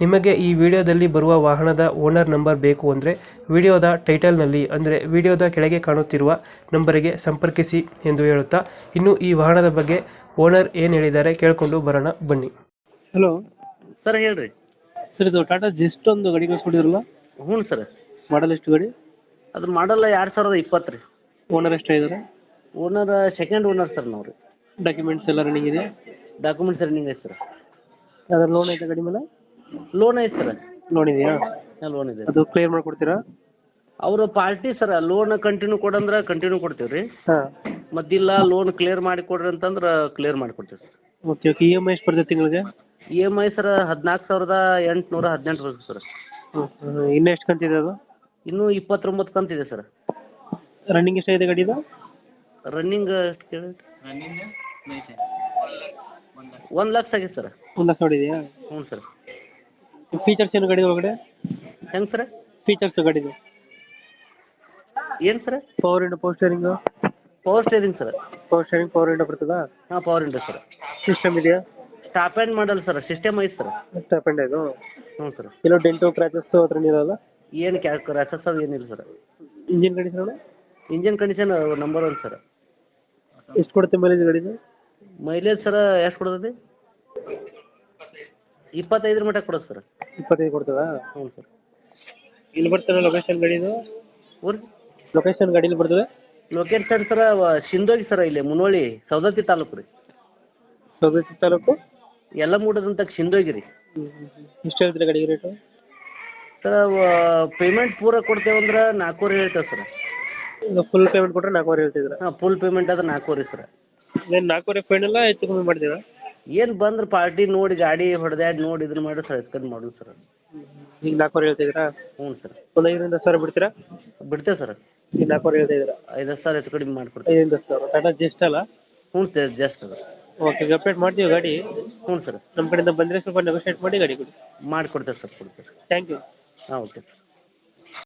ನಿಮಗೆ ಈ ವಿಡಿಯೋದಲ್ಲಿ ಬರುವ ವಾಹನದ ಓನರ್ ನಂಬರ್ ಬೇಕು ಅಂದರೆ ವಿಡಿಯೋದ ಟೈಟಲ್ನಲ್ಲಿ ಅಂದರೆ ವಿಡಿಯೋದ ಕೆಳಗೆ ಕಾಣುತ್ತಿರುವ ನಂಬರಿಗೆ ಸಂಪರ್ಕಿಸಿ ಎಂದು ಹೇಳುತ್ತಾ ಇನ್ನು ಈ ವಾಹನದ ಬಗ್ಗೆ ಓನರ್ ಏನು ಹೇಳಿದ್ದಾರೆ ಕೇಳಿಕೊಂಡು ಬರೋಣ ಬನ್ನಿ. ಹಲೋ. ಸರ್ ಹೇಳ್ರಿ. ಸರ್ ಇದು ಟಾಟಾ ಜೆಸ್ಟ್ ಒಂದು ಗಾಡಿ ಕಳಿಸ್ಕೊಡಿದ್ರಲ್ಲ ಹ್ಞೂ ಸರ್. ಮಾಡಲ್ ಎಷ್ಟು ಗಾಡಿ? ಅದ್ರ ಮಾಡಲ್ಲ ಎರಡು ಸಾವಿರದ ಇಪ್ಪತ್ತು ರೀ. ಓನರ್ ಎಷ್ಟಾಗಿದ್ದಾರೆ ಓನರ್ ಸೆಕೆಂಡ್ ಓನರ್ ಸರ್ ನಾವು ರೀ. ಡಾಕ್ಯುಮೆಂಟ್ಸ್ ಎಲ್ಲ ರನ್ನಿಂಗ್ ಇದೆ ಡಾಕ್ಯುಮೆಂಟ್ಸ್ ರನ್ನಿಂಗ್ ಐತೆ ಸರ್. ಅದರ ಲೋನ್ ಐತೆ ಗಾಡಿ ಮೇಲೆ? ಲೋನ್ ಐತೆ ಸರ್. ಲೋನ್ ಇದೆಯಾ? ಲೋನ್ ಇದೆ. ಅದು ಕ್ಲಿಯರ್ ಮಾಡಿಕೊಡ್ತೀರಾ? ಅವರು ಪಾರ್ಟಿ ಸರ್ ಲೋನ್ ಕಂಟಿನ್ಯೂ ಕೊಡಂದ್ರ ಕಂಟಿನ್ಯೂ ಕೊಡ್ತೀವಿ ರೀ ಹಾಂ. ಮತ್ತಿಲ್ಲ ಲೋನ್ ಕ್ಲಿಯರ್ ಮಾಡಿ ಕೊಡ್ರಿ ಅಂತಂದ್ರ ಕ್ಲಿಯರ್ ಮಾಡಿ ಕೊಡ್ತೀವಿ sir. Okay okay E M I ಎಷ್ಟು ಬರ್ತದೆ ತಿಂಗಳಿಗೆ? ಇ ಎಂ ಐ ಸರ್ ಹದಿನಾಲ್ಕು ಸಾವಿರದ ಎಂಟುನೂರ ಹದಿನೆಂಟು ಬರುತ್ತೆ ಸರ್. ಇನ್ನೆಷ್ಟು ಕಂತಿದೆ ಅದು? ಇನ್ನೂ ಇಪ್ಪತ್ತೊಂಬತ್ತು ಕಂತಿದೆ ಸರ್. ರನ್ನಿಂಗ್ ಎಷ್ಟಾಗಿದೆ ಗಾಡಿದು? ರನ್ನಿಂಗ್ ಎಷ್ಟು ಕೇಳಿ? ಒಂದು ಲಕ್ಷ ಆಗಿದೆ ಸರ್. ಒಂದು ಲಕ್ಷ ಹೊಡಿದೆಯಾ? ಹ್ಞೂ ಸರ್. ಫೀಚರ್ಸ್ ಏನು ಗಾಡಿ ಒಳಗಡೆ? ಹೆಂಗ್ ಸರ್? ಫೀಚರ್ಸ್ ಗಾಡಿದು. ಏನು sir? Power window power steering power steering sir. Power steering power window ಬರ್ತದಾ? ಹಾ ಪವರ್ ಇಂಡೋ ಸರ್. ಸಿಸ್ಟಮ್ ಇದೆಯಾ? Stop and model sir system ಐತೆ ಸರ್. ಸ್ಟಾಪ್ ಅಂಡ್ ಇದು? ಹ್ಞೂ ಸರ್. ಕೆಲವು ಡೆಂಟು ಕ್ರಾಚಸ್ ಹತ್ರ ಇರಲ್ಲ? ಏನು ಕ್ಯಾ ರ್ಯಾಸಸ್ ಅದು ಏನಿಲ್ಲ sir. Engine condition engine condition number one sir. ಎಷ್ಟು ಕೊಡುತ್ತೆ ಮೈಲೇಜ್ ಗಾಡಿದು? ಮೈಲೇಜ್ ಸರ್ ಎಷ್ಟು ಕೊಡ್ತದೆ? ಇಪ್ಪತ್ತೈದರ ಮಟ್ಟ ಕೊಡೋದು ಸರ್. ಇಪ್ಪತ್ತೈದು ಕೊಡ್ತದಾ? ಹ್ಞೂ ಸರ್. ಇಲ್ಲಿ ಬರ್ತದೆ ಲೊಕೇಶನ್ ಗಾಡಿದು ಊರು? ಲೊಕೇಶನ್ ಗಾಡೀಲಿ ಬರ್ತದೆ? ಲೊಕೇಶನ್ ಸರ್ ಸಿಂದೋಗಿ ಸರ್ ಇಲ್ಲಿ ಮುನೋಳಿ ಸೌದತ್ತಿ ತಾಲೂಕು ರೀ. ಸೌದತ್ತಿ ತಾಲೂಕು? ಎಲ್ಲ ಮೂಡದಂತ ಸಿಂದೋಗಿ ರೀ. ಎಷ್ಟು ಹೇಳ್ತೀರಿ ಗಾಡಿಗೆ ರೇಟು ಸರ್ ಪೇಮೆಂಟ್ ಪೂರ ಕೊಡ್ತೇವಂದ್ರೆ ನಾಲ್ಕೂವರೆ ಹೇಳ್ತೇವೆ ಸರ್. ಫುಲ್ ಪೇಮೆಂಟ್ ಕೊಟ್ಟರೆ ನಾಲ್ಕೂವರೆ ಹೇಳ್ತಿದ್ದೀರಾ? ಹಾಂ ಫುಲ್ ಪೇಮೆಂಟ್ ಆದ್ರೆ ನಾಲ್ಕೂವರೆ ಸರ್. ಏನು ನಾಲ್ಕೂವರೆ ಫೈನಲ್ಲ ಹೆಚ್ಚು ಕಮ್ಮಿ ಮಾಡ್ತೀರಾ? ಏನು ಬಂದ್ರ ಪಾರ್ಟಿ ನೋಡಿ ಗಾಡಿ ಹೊಡೆದಾಡಿ ನೋಡಿ ಇದನ್ನ ಮಾಡಿ ಸರ್ ಎತ್ಕೊಂಡು ಮಾಡೋದು ಸರ್ ಈಗ ನಾಲ್ಕುವರೆ ಹೇಳ್ತಿದ್ದೀರಾ ಹ್ಞೂ ಸರ್. ಒಂದು ಐದರಿಂದ ಸಾವಿರ ಬಿಡ್ತೀರಾ? ಬಿಡ್ತೇವೆ ಸರ್. ಈಗ ನಾಲ್ಕುವರೆ ಹೇಳ್ತಾ ಇದ್ದೀರಾ? ಐದು ಸಾವಿರ ಹೆಚ್ಚು ಕಡಿಮೆ ಮಾಡಿಕೊಡ್ತೀವಿ. ಐದರಿಂದ ಸಾವಿರ. ಟಾಟಾ ಜೆಸ್ಟ್ ಅಲ್ಲ? ಹ್ಞೂ ಸರ್ ಜಸ್ಟ್ ಅದ ಓಕೆ ಅಪ್ಡೇಟ್ ಮಾಡ್ತೀವಿ ಗಾಡಿ. ಹ್ಞೂ ಸರ್. ನಮ್ಮ ಕಡೆಯಿಂದ ಬಂದರೆ ಸ್ವಲ್ಪ ನೆಗೋಷಿಯೇಟ್ ಮಾಡಿ ಗಾಡಿ ಕೊಡಿ. ಮಾಡಿಕೊಡ್ತೇವೆ ಸರ್ ಕೊಡ್ತೇವೆ. ಥ್ಯಾಂಕ್ ಯು ಹಾಂ ಓಕೆ. ಸರ್